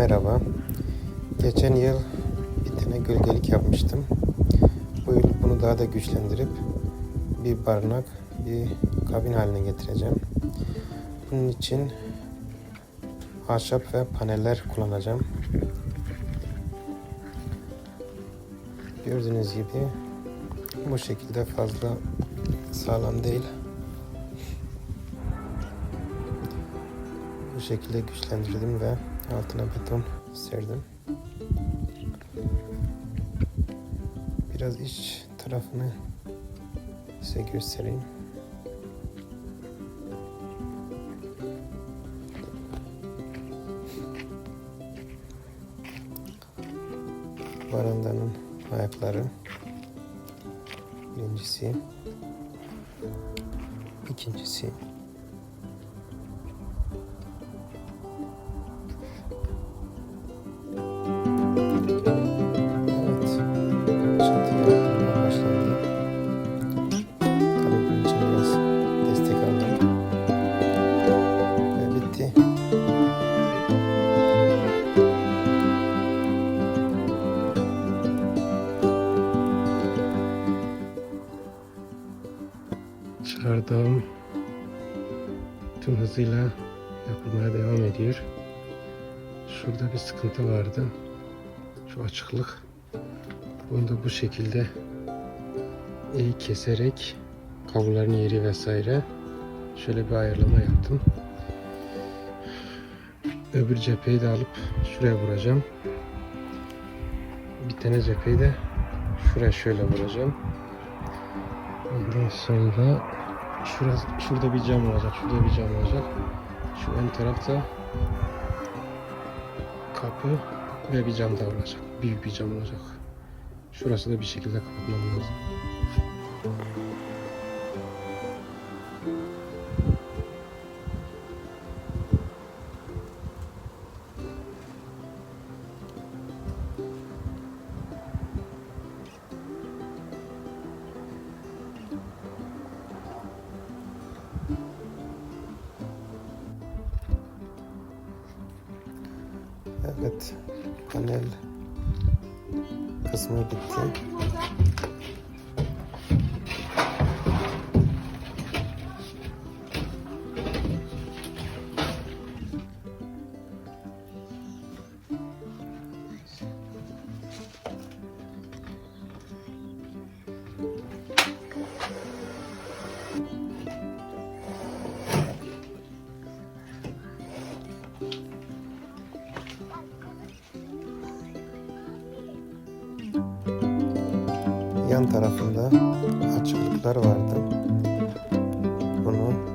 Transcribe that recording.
Merhaba. Geçen yıl bir tane gölgelik yapmıştım. Bu yıl bunu daha da güçlendirip bir barınak, bir kabin haline getireceğim. Bunun için ahşap ve paneller kullanacağım. Gördüğünüz gibi bu şekilde fazla sağlam değil. Bu şekilde güçlendirdim ve altına beton serdim. Biraz iç tarafını size göstereyim. Barandanın ayakları birincisi ikincisi Çardağım tüm hızıyla yapılmaya devam ediyor. Şurada bir sıkıntı vardı. Şu açıklık. Bunu da bu şekilde iyi keserek kabloların yeri vesaire şöyle bir ayarlama yaptım. Öbür cepheyi de alıp şuraya vuracağım. Bir tane cepheyi de şuraya şöyle vuracağım. Ondan sonra şurası, şurada bir cam olacak, şurada bir cam olacak. Şu ön tarafta kapı ve bir cam daha olacak. Büyük bir cam olacak. Şurası da bir şekilde kapatmam lazım. Evet, panel kısmı bitti. Yan tarafında açıklıklar vardı. Bunu